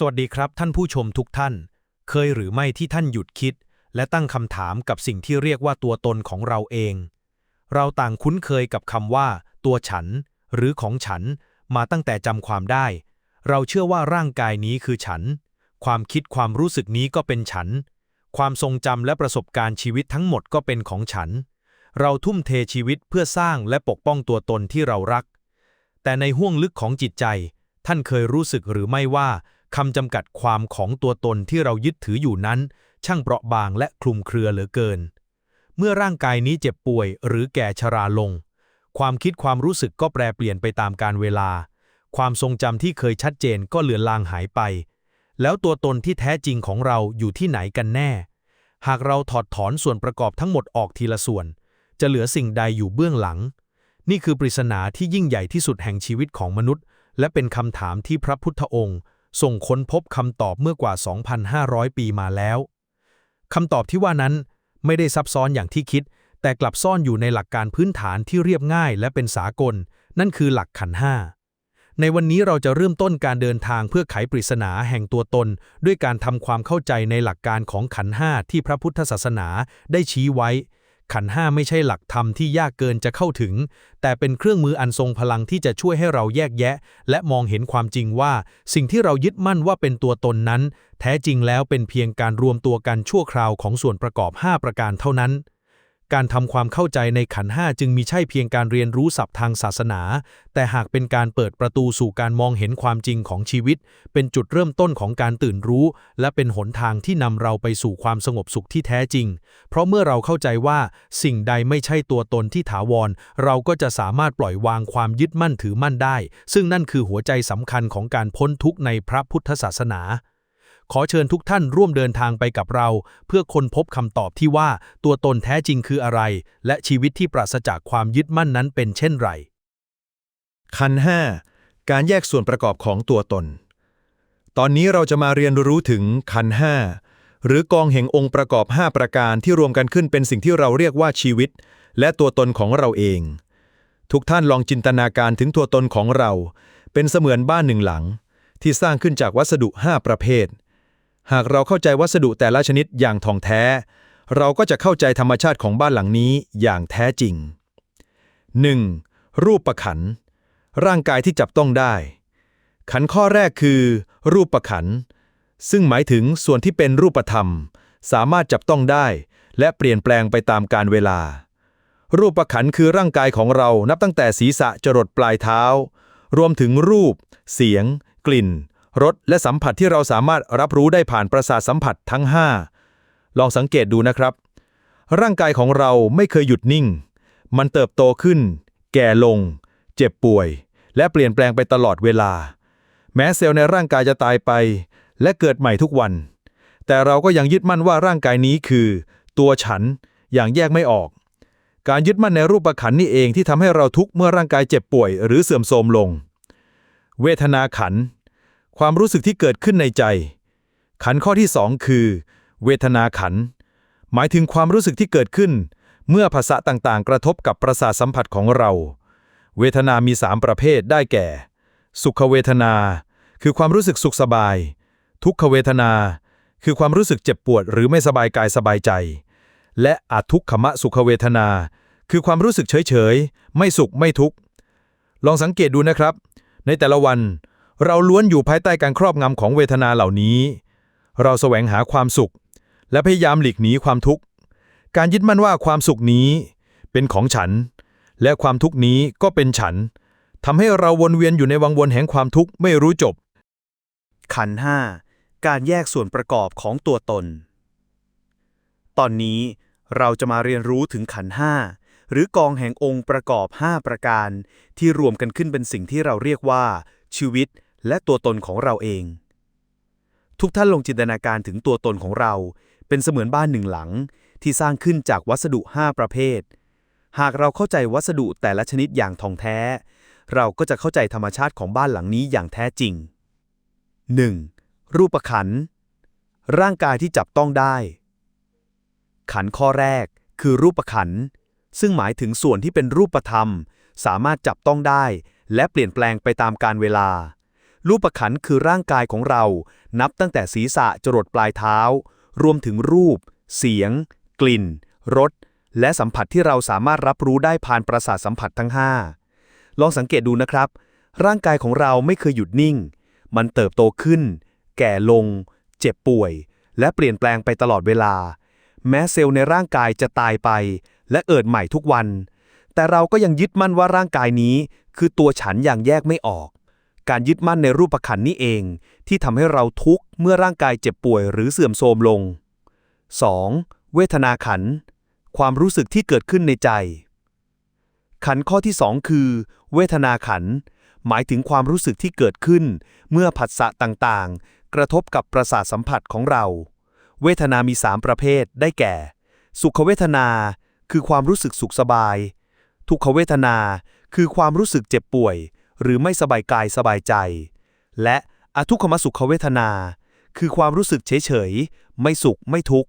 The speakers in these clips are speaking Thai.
สวัสดีครับท่านผู้ชมทุกท่าน เคยหรือไม่ที่ท่านหยุดคิด และตั้งคำถามกับสิ่งที่เรียกว่าตัวตนของเราเอง เราต่างคุ้นเคยกับคำว่า ตัวฉัน หรือของฉัน มาตั้งแต่จำความได้ เราเชื่อว่าร่างกายนี้คือฉัน ความคิดความรู้สึกนี้ก็เป็นฉัน ความทรงจำและประสบการณ์ชีวิตทั้งหมดก็เป็นของฉัน เราทุ่มเทชีวิตเพื่อสร้างและปกป้องตัวตนที่เรารัก แต่ในห้วงลึกของจิตใจ ท่านเคยรู้สึกหรือไม่ว่า คำจำกัดความของตัวตนที่เรายึดถืออยู่นั้น ช่างเปราะบางและคลุมเครือเหลือเกิน เมื่อร่างกายนี้เจ็บป่วย หรือแก่ชราลง ความคิดความรู้สึกก็แปรเปลี่ยนไปตามกาลเวลา ความทรงจำที่เคยชัดเจนก็เลือนลางหายไป แล้วตัวตนที่แท้จริงของเราอยู่ที่ไหนกันแน่ หากเราถอดถอนส่วนประกอบทั้งหมดออกทีละส่วน จะเหลือสิ่งใดอยู่เบื้องหลัง นี่คือปริศนาที่ยิ่งใหญ่ที่สุดแห่งชีวิตของมนุษย์ และเป็นคำถามที่พระพุทธองค์ ส่งค้นพบคำตอบเมื่อกว่า 2,500 ปีมาแล้วคำตอบที่ว่านั้นไม่ได้ซับซ้อนอย่างที่คิด แต่กลับซ่อนอยู่ในหลักการพื้นฐานที่เรียบง่ายและเป็นสากล นั่นคือหลักขันห้าในวันนี้เราจะเริ่มต้นการเดินทางเพื่อไขปริศนาแห่งตัวตน ด้วยการทำความเข้าใจในหลักการของขันห้าที่พระพุทธศาสนาได้ชี้ไว้ ขันห้าไม่ใช่หลักธรรมที่ยากเกินจะเข้าถึง แต่เป็นเครื่องมืออันทรงพลังที่จะช่วยให้เราแยกแยะ และมองเห็นความจริงว่า สิ่งที่เรายึดมั่นว่าเป็นตัวตนนั้น แท้จริงแล้วเป็นเพียงการรวมตัวกันชั่วคราวของส่วนประกอบ 5 ประการเท่านั้น การทำความเข้าใจในขันห้าจึงมีใช่เพียงการเรียนรู้ศัพท์ทางศาสนา แต่หากเป็นการเปิดประตูสู่การมองเห็นความจริงของชีวิต เป็นจุดเริ่มต้นของการตื่นรู้ และเป็นหนทางที่นำเราไปสู่ความสงบสุขที่แท้จริง เพราะเมื่อเราเข้าใจว่าสิ่งใดไม่ใช่ตัวตนที่ถาวร เราก็จะสามารถปล่อยวางความยึดมั่นถือมั่นได้ ซึ่งนั่นคือหัวใจสำคัญของการพ้นทุกข์ในพระพุทธศาสนา ขอเชิญทุกท่านร่วมเดินทางไปกับเรา เพื่อค้นพบคำตอบที่ว่าตัวตนแท้จริงคืออะไร และชีวิตที่ปราศจากความยึดมั่นนั้นเป็นเช่นไร ขันห้าการแยกส่วนประกอบของตัวตน ตอนนี้เราจะมาเรียนรู้ถึงขันห้าหรือกองแห่งองค์ประกอบ 5 ประการที่รวมกันขึ้นเป็นสิ่งที่เราเรียกว่าชีวิต และตัวตนของเราเอง ทุกท่านลองจินตนาการถึงตัวตนของเรา เป็นเสมือนบ้านหนึ่งหลัง ที่สร้างขึ้นจากวัสดุ 5 ประเภท หากเราเข้าใจวัสดุแต่ละชนิดอย่างท่องแท้ เราก็จะเข้าใจธรรมชาติของบ้านหลังนี้อย่างแท้จริง 1. รูปประขัน ร่างกายที่จับต้องได้ ขันข้อแรกคือ รูปประขัน ซึ่งหมายถึงส่วนที่เป็นรูปธรรม สามารถจับต้องได้ และเปลี่ยนแปลงไปตามกาลเวลา รูปประขันคือร่างกายของเรานับตั้งแต่ศีรษะจรดปลายเท้า รวมถึงรูป เสียง กลิ่น รสและสัมผัสที่เราสามารถรับรู้ได้ผ่านประสาทสัมผัสทั้ง 5 ลองสังเกตดูนะครับ ร่างกายของเราไม่เคยหยุดนิ่ง มันเติบโตขึ้น แก่ลง เจ็บป่วย และเปลี่ยนแปลงไปตลอดเวลา แม้เซลล์ในร่างกายจะตายไป และเกิดใหม่ทุกวัน แต่เราก็ยังยึดมั่นว่าร่างกายนี้คือ ตัวฉันอย่างแยกไม่ออก การยึดมั่นในรูปประขันนี่เองที่ทำให้เราทุกข์เมื่อร่างกายเจ็บป่วย หรือเสื่อมโทรมลง เวทนาขัน ความรู้สึกที่เกิดขึ้นในใจ ขันข้อที่สองคือ เวทนาขัน หมายถึงความรู้สึกที่เกิดขึ้น เมื่อภาษาต่างๆ กระทบกับประสาทสัมผัสของเรา เวทนามีสามประเภทได้แก่ สุขเวทนา คือความรู้สึกสุขสบาย ทุกขเวทนา คือความรู้สึกเจ็บปวด หรือไม่สบายกายสบายใจ และอาทุกขมะสุขเวทนา คือความรู้สึกเฉยๆไม่สุขไม่ทุกข์ลองสังเกตดูนะครับ ในแต่ละวัน เราล้วนอยู่ภายใต้การครอบงำของเวทนาเหล่านี้ เราแสวงหาความสุข และพยายามหลีกหนีความทุกข์ การยึดมั่นว่าความสุขนี้เป็นของฉัน และความทุกข์นี้ก็เป็นฉันทำให้เราวนเวียนอยู่ในวังวนแห่งความทุกข์ไม่รู้จบ ขันห้าการแยกส่วนประกอบของตัวตน ตอนนี้เราจะมาเรียนรู้ถึงขันห้าหรือกองแห่งองค์ประกอบ 5 ประการ ที่รวมกันขึ้นเป็นสิ่งที่เราเรียกว่า ชีวิต และตัวตนของเราเอง ทุกท่านลงจินตนาการถึงตัวตนของเรา เป็นเสมือนบ้านหนึ่งหลัง ที่สร้างขึ้นจากวัสดุ 5 ประเภท หากเราเข้าใจวัสดุแต่ละชนิดอย่างท่องแท้ เราก็จะเข้าใจธรรมชาติของบ้านหลังนี้อย่างแท้จริง 1. รูปขัน ร่างกายที่จับต้องได้ ขันข้อแรกคือรูปขัน ซึ่งหมายถึงส่วนที่เป็นรูปธรรม สามารถจับต้องได้ และเปลี่ยนแปลงไปตามกาลเวลา รูปขันคือร่างกายของเรา นับตั้งแต่ศีรษะจรดปลายเท้า รวมถึงรูป เสียง กลิ่น รส และสัมผัสที่เราสามารถรับรู้ได้ผ่านประสาทสัมผัสทั้ง 5 ลองสังเกตดูนะครับ ร่างกายของเราไม่เคยหยุดนิ่ง มันเติบโตขึ้น แก่ลง เจ็บป่วย และเปลี่ยนแปลงไปตลอดเวลา แม้เซลล์ในร่างกายจะตายไป และเอิดใหม่ทุกวัน แต่เราก็ยังยึดมั่นว่าร่างกายนี้ คือตัวฉันอย่างแยกไม่ออก การยึดมั่นในรูปขันนี้เอง ที่ทำให้เราทุกข์เมื่อร่างกายเจ็บป่วยหรือเสื่อมโทรมลง 2. เวทนาขัน ความรู้สึกที่เกิดขึ้นในใจ ขันข้อที่ 2 คือ เวทนาขัน หมายถึงความรู้สึกที่เกิดขึ้น เมื่อผัสสะต่างๆ กระทบกับประสาทสัมผัสของเรา เวทนามี 3 ประเภทได้แก่ สุขเวทนา คือความรู้สึกสุขสบาย ทุกขเวทนาคือความรู้สึกเจ็บป่วย หรือไม่สบายกายสบายใจ และอทุกขมสุขเวทนา คือความรู้สึกเฉยๆ ไม่สุขไม่ทุกข์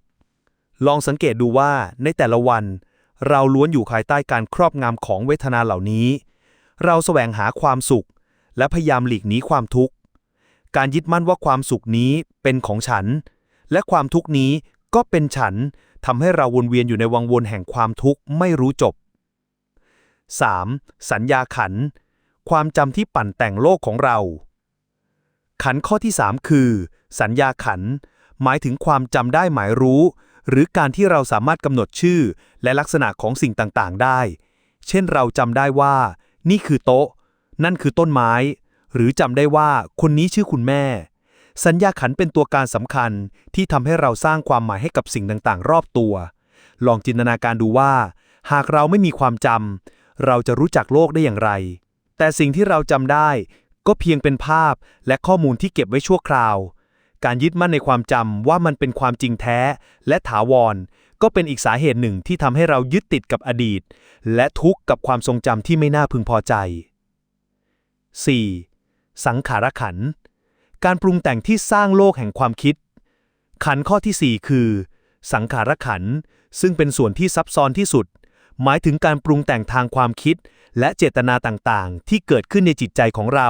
ลองสังเกตดูว่าในแต่ละวัน เราล้วนอยู่ภายใต้การครอบงำของเวทนาเหล่านี้ เราแสวงหาความสุข และพยายามหลีกหนีความทุกข์ การยึดมั่นว่าความสุขนี้เป็นของฉัน และความทุกข์นี้ก็เป็นฉันทำให้เราวนเวียนอยู่ในวังวนแห่งความทุกข์ไม่รู้จบ 3. สัญญาขัน ความจำที่ปั่นแต่งโลกของเรา ขันข้อที่ 3 คือ สัญญาขัน หมายถึงความจำได้หมายรู้ หรือการที่เราสามารถกำหนดชื่อ และลักษณะของสิ่งต่างๆ ได้ เช่นเราจำได้ว่า นี่คือโต๊ะ นั่นคือต้นไม้ หรือจำได้ว่าคนนี้ชื่อคุณแม่ สัญญาขันเป็นตัวการสำคัญที่ทำให้เราสร้างความหมายให้กับสิ่งต่างๆ รอบตัว ลองจินตนาการดูว่า หากเราไม่มีความจำเราจะรู้จักโลกได้อย่างไร แต่สิ่งที่เราจำได้ ก็เพียงเป็นภาพและข้อมูลที่เก็บไว้ชั่วคราว การยึดมั่นในความจำว่ามันเป็นความจริงแท้ และถาวร ก็เป็นอีกสาเหตุหนึ่งที่ทำให้เรายึดติดกับอดีต และทุกข์กับความทรงจำที่ไม่น่าพึงพอใจ 4. สังขารขัน การปรุงแต่งที่สร้างโลกแห่งความคิด ขันข้อที่ 4 คือ สังขารขัน ซึ่งเป็นส่วนที่ซับซ้อนที่สุด หมายถึงการปรุงแต่งทางความคิด และเจตนาต่างๆ ที่เกิดขึ้นในจิตใจของเรา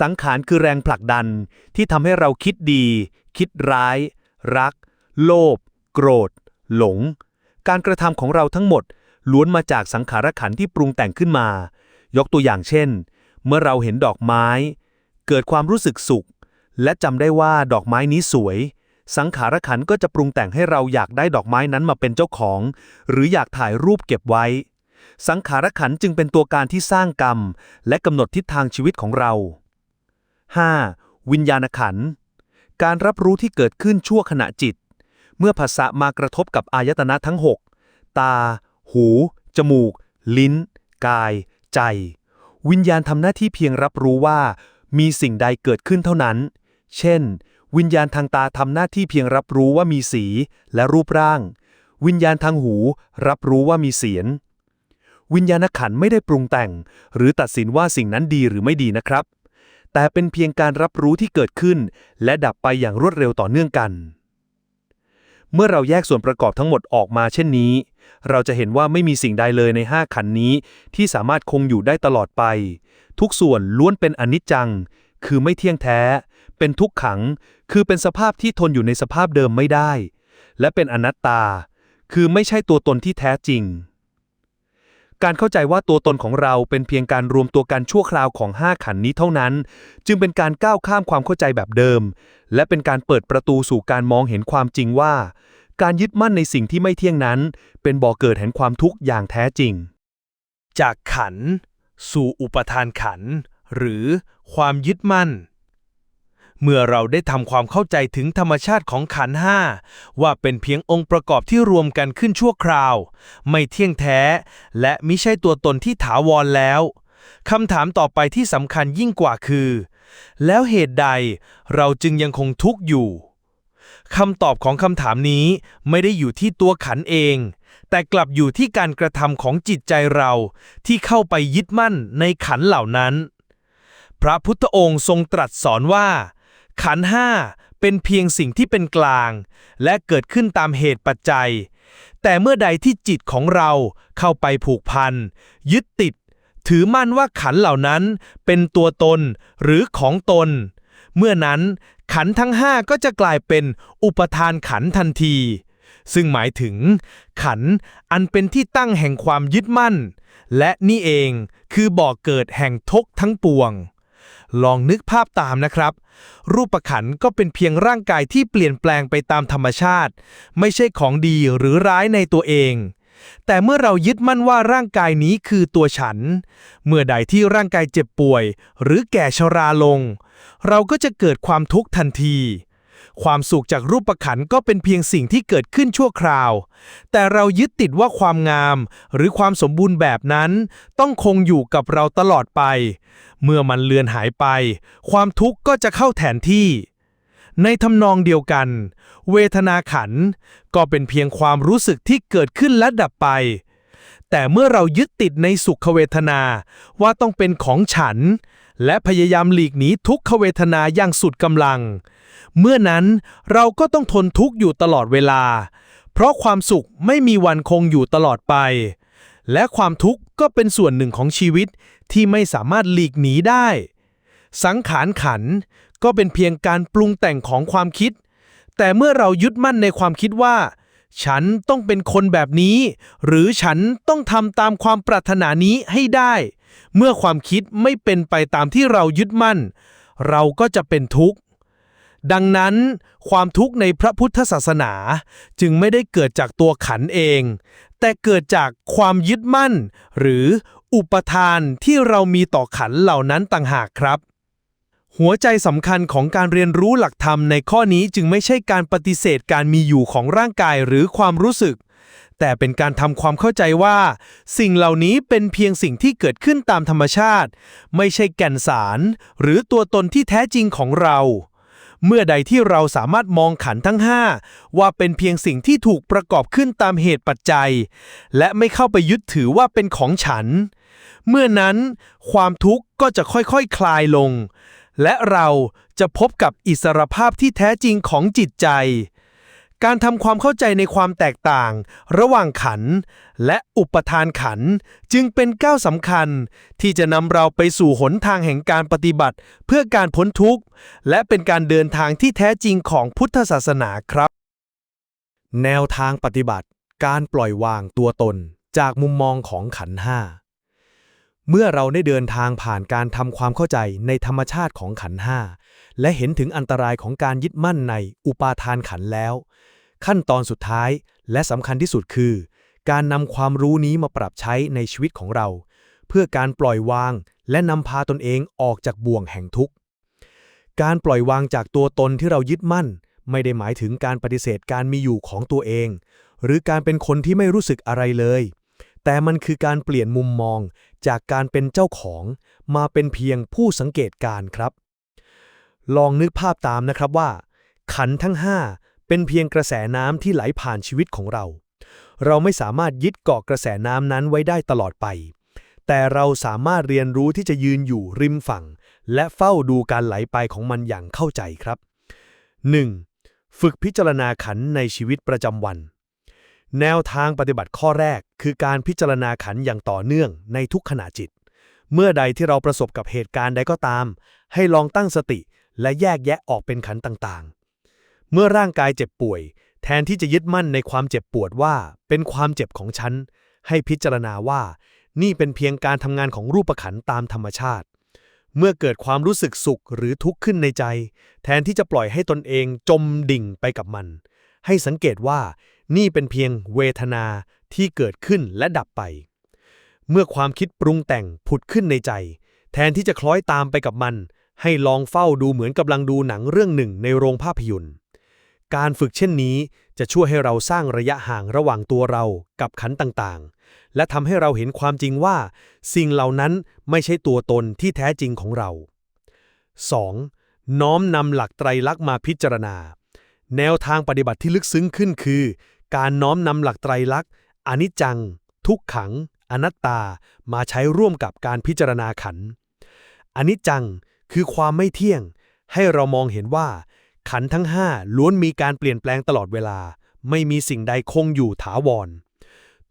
สังขารคือแรงผลักดันที่ทำให้เราคิดดี คิดร้าย รัก โลภ โกรธ หลง การกระทำของเราทั้งหมด ล้วนมาจากสังขารขันที่ปรุงแต่งขึ้นมา ยกตัวอย่างเช่น เมื่อเราเห็นดอกไม้ เกิดความรู้สึกสุข และจำได้ว่าดอกไม้นี้สวยสังขารขันก็จะปรุงแต่งให้เราอยากได้ดอกไม้นั้นมาเป็นเจ้าของ หรืออยากถ่ายรูปเก็บไว้ สังขารขันจึงเป็นตัวการที่สร้างกรรม และกำหนดทิศทางชีวิตของเรา 5. วิญญาณขัน การรับรู้ที่เกิดขึ้นชั่วขณะจิต เมื่อภาษะมากระทบกับอายตนะทั้ง 6 ตา หู จมูก ลิ้น กาย ใจ วิญญาณทำหน้าที่เพียงรับรู้ว่า มีสิ่งใดเกิดขึ้นเท่านั้น เช่น วิญญาณทางตาทำหน้าที่เพียงรับรู้ว่ามีสีและรูปร่าง วิญญาณทางหู รับรู้ว่ามีเสียง วิญญาณขันไม่ได้ปรุงแต่ง หรือตัดสินว่าสิ่งนั้นดีหรือไม่ดีนะครับ แต่เป็นเพียงการรับรู้ที่เกิดขึ้น และดับไปอย่างรวดเร็วต่อเนื่องกัน เมื่อเราแยกส่วนประกอบทั้งหมดออกมาเช่นนี้ เราจะเห็นว่าไม่มีสิ่งใดเลยใน 5 ขันนี้ ที่สามารถคงอยู่ได้ตลอดไป ทุกส่วนล้วนเป็นอนิจจัง คือไม่เที่ยงแท้ เป็นทุกขัง คือเป็นสภาพที่ทนอยู่ในสภาพเดิมไม่ได้ และเป็นอนัตตา คือไม่ใช่ตัวตนที่แท้จริง การเข้าใจว่าตัวตนของเราเป็นเพียงการรวมตัวกันชั่วคราวของ 5 ขันนี้เท่านั้น จึงเป็นการก้าวข้ามความเข้าใจแบบเดิม และเป็นการเปิดประตูสู่การมองเห็นความจริงว่า การยึดมั่นในสิ่งที่ไม่เที่ยงนั้น เป็นบ่อเกิดแห่งความทุกข์อย่างแท้จริง จากขัน สู่อุปทานขัน หรือความยึดมั่น เมื่อเราได้ทำความเข้าใจถึงธรรมชาติของขันห้าว่าเป็นเพียงองค์ประกอบที่รวมกันขึ้นชั่วคราว ไม่เที่ยงแท้ และมิใช่ตัวตนที่ถาวรแล้วคำถามต่อไปที่สำคัญยิ่งกว่าคือ แล้วเหตุใดเราจึงยังคงทุกข์อยู่คำตอบของคำถามนี้ไม่ได้อยู่ที่ตัวขันเอง แต่กลับอยู่ที่การกระทำของจิตใจเราที่เข้าไปยึดมั่นในขันเหล่านั้น พระพุทธองค์ทรงตรัสสอนว่า ขันห้าเป็นเพียงสิ่งที่เป็นกลาง และเกิดขึ้นตามเหตุปัจจัย แต่เมื่อใดที่จิตของเราเข้าไปผูกพัน ยึดติด ถือมั่นว่าขันเหล่านั้นเป็นตัวตนหรือของตน เมื่อนั้นขันทั้งห้าก็จะกลายเป็นอุปทานขันทันที ซึ่งหมายถึง ขันอันเป็นที่ตั้งแห่งความยึดมั่น และนี่เองคือบ่อกเกิดแห่งทุกข์ทั้งปวง ลองนึกภาพตามนะครับ รูปขันก็เป็นเพียงร่างกายที่เปลี่ยนแปลงไปตามธรรมชาติ ไม่ใช่ของดีหรือร้ายในตัวเอง แต่เมื่อเรายึดมั่นว่าร่างกายนี้คือตัวฉัน เมื่อใดที่ร่างกายเจ็บป่วย หรือแก่ชราลง เราก็จะเกิดความทุกข์ทันที ความสุขจากรูปขันก็เป็นเพียงสิ่งที่เกิดขึ้นชั่วคราว แต่เรายึดติดว่าความงาม หรือความสมบูรณ์แบบนั้น ต้องคงอยู่กับเราตลอดไป เมื่อมันเลือนหายไป ความทุกข์ก็จะเข้าแทนที่ ในทำนองเดียวกัน เวทนาขัน ก็เป็นเพียงความรู้สึกที่เกิดขึ้นและดับไปแต่เมื่อเรายึดติดในสุขเวทนาว่าต้องเป็นของฉัน และพยายามหลีกหนีทุกขเวทนาอย่างสุดกำลัง เมื่อนั้นเราก็ต้องทนทุกข์อยู่ตลอดเวลา เพราะความสุขไม่มีวันคงอยู่ตลอดไป และความทุกข์ก็เป็นส่วนหนึ่งของชีวิตที่ไม่สามารถหลีกหนีได้ สังขารขันก็เป็นเพียงการปรุงแต่งของความคิด แต่เมื่อเรายึดมั่นในความคิดว่า ฉันต้องเป็นคนแบบนี้ หรือฉันต้องทำตามความปรารถนานี้ให้ได้ เมื่อความคิดไม่เป็นไปตามที่เรายึดมั่น เราก็จะเป็นทุกข์ ดังนั้นความทุกข์ในพระพุทธศาสนาจึงไม่ได้เกิดจากตัวขันเอง แต่เกิดจากความยึดมั่น หรืออุปทานที่เรามีต่อขันเหล่านั้นต่างหากครับ หัวใจสำคัญของการเรียนรู้หลักธรรมในข้อนี้จึงไม่ใช่การปฏิเสธการมีอยู่ของร่างกายหรือความรู้สึก แต่เป็นการทำความเข้าใจว่า สิ่งเหล่านี้เป็นเพียงสิ่งที่เกิดขึ้นตามธรรมชาติ ไม่ใช่แก่นสาร หรือตัวตนที่แท้จริงของเรา เมื่อใดที่เราสามารถมองขันทั้ง 5 ว่าเป็นเพียงสิ่งที่ถูกประกอบขึ้นตามเหตุปัจจัย และไม่เข้าไปยึดถือว่าเป็นของฉัน เมื่อนั้น ความทุกข์ก็จะค่อยๆคคลายลง และเราจะพบกับอิสรภาพที่แท้จริงของจิตใจการทำความเข้าใจในความแตกต่าง ระหว่างขัน และอุปทานขันจึงเป็นก้าวสำคัญ ที่จะนำเราไปสู่หนทางแห่งการปฏิบัติ เพื่อการพ้นทุกข์ และเป็นการเดินทางที่แท้จริงของพุทธศาสนาครับ แนวทางปฏิบัติ การปล่อยวางตัวตนจากมุมมองของขันห้าเมื่อเราได้เดินทางผ่านการทำความเข้าใจในธรรมชาติของขันห้าและเห็นถึงอันตรายของการยึดมั่นในอุปาทานขันแล้ว ขั้นตอนสุดท้ายและสำคัญที่สุดคือ การนำความรู้นี้มาปรับใช้ในชีวิตของเรา เพื่อการปล่อยวางและนำพาตนเองออกจากบ่วงแห่งทุกข์ การปล่อยวางจากตัวตนที่เรายึดมั่น ไม่ได้หมายถึงการปฏิเสธการมีอยู่ของตัวเอง หรือการเป็นคนที่ไม่รู้สึกอะไรเลย แต่มันคือการเปลี่ยนมุมมองจากการเป็นเจ้าของ มาเป็นเพียงผู้สังเกตการครับ ลองนึกภาพตามนะครับว่า ขันทั้ง5เป็นเพียงกระแสน้ำที่ไหลผ่านชีวิตของเรา เราไม่สามารถยึดเกาะกระแสน้ำนั้นไว้ได้ตลอดไป แต่เราสามารถเรียนรู้ที่จะยืนอยู่ริมฝั่ง และเฝ้าดูการไหลไปของมันอย่างเข้าใจครับ 1. ฝึกพิจารณาขันในชีวิตประจำวัน แนวทางปฏิบัติข้อแรก คือการพิจารณาขันอย่างต่อเนื่องในทุกขณะจิต เมื่อใดที่เราประสบกับเหตุการณ์ใดก็ตาม ให้ลองตั้งสติและแยกแยะออกเป็นขันต่างๆ เมื่อร่างกายเจ็บป่วย แทนที่จะยึดมั่นในความเจ็บปวดว่าเป็นความเจ็บของฉัน ให้พิจารณาว่า นี่เป็นเพียงการทำงานของรูปขันตามธรรมชาติ เมื่อเกิดความรู้สึกสุขหรือทุกข์ขึ้นในใจ แทนที่จะปล่อยให้ตนเองจมดิ่งไปกับมัน ให้สังเกตว่านี่เป็นเพียงเวทนาที่เกิดขึ้นและดับไป เมื่อความคิดปรุงแต่งผุดขึ้นในใจ แทนที่จะคล้อยตามไปกับมัน ให้ลองเฝ้าดูเหมือนกำลังดูหนังเรื่องหนึ่งในโรงภาพยนตร์ การฝึกเช่นนี้จะช่วยให้เราสร้างระยะห่างระหว่างตัวเรากับขันต่างๆ และทำให้เราเห็นความจริงว่า สิ่งเหล่านั้นไม่ใช่ตัวตนที่แท้จริงของเรา 2. น้อมนำหลักไตรลักษณ์มาพิจารณา แนวทางปฏิบัติที่ลึกซึ้งขึ้นคือ การน้อมนำหลักไตรลักษณ์อนิจจัง ทุกขัง อนัตตา มาใช้ร่วมกับการพิจารณาขันอนิจจังคือความไม่เที่ยง ให้เรามองเห็นว่า ขันทั้งห้าล้วนมีการเปลี่ยนแปลงตลอดเวลา ไม่มีสิ่งใดคงอยู่ถาวร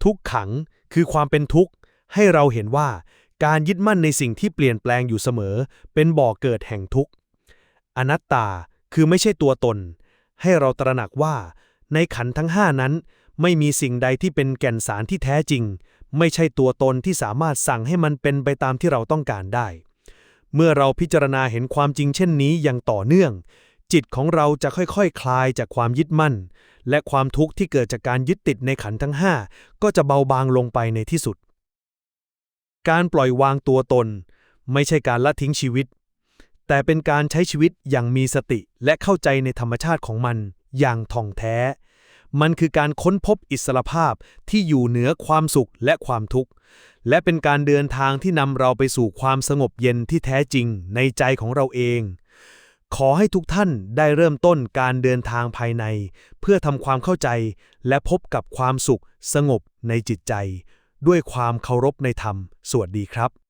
ทุกขังคือความเป็นทุกข์ ให้เราเห็นว่าการยึดมั่นในสิ่งที่เปลี่ยนแปลงอยู่เสมอ เป็นบ่อเกิดแห่งทุกข์ อนัตตาคือไม่ใช่ตัวตน ให้เราตระหนักว่า ในขันทั้งห้านั้น ไม่มีสิ่งใดที่เป็นแก่นสารที่แท้จริง ไม่ใช่ตัวตนที่สามารถสั่งให้มันเป็นไปตามที่เราต้องการได้ เมื่อเราพิจารณาเห็นความจริงเช่นนี้อย่างต่อเนื่อง จิตของเราจะค่อยๆคคลายจากความยึดมั่น และความทุกข์ที่เกิดจากการยึดติดในขันทั้งห้าก็จะเบาบางลงไปในที่สุด การปล่อยวางตัวตน ไม่ใช่การละทิ้งชีวิต แต่เป็นการใช้ชีวิตอย่างมีสติและเข้าใจในธรรมชาติของมัน อย่างท่องแท้ มันคือการค้นพบอิสรภาพที่อยู่เหนือความสุขและความทุกข์ และเป็นการเดินทางที่นำเราไปสู่ความสงบเย็นที่แท้จริงในใจของเราเอง ขอให้ทุกท่านได้เริ่มต้นการเดินทางภายใน เพื่อทำความเข้าใจและพบกับความสุขสงบในจิตใจ ด้วยความเคารพในธรรม สวัสดีครับ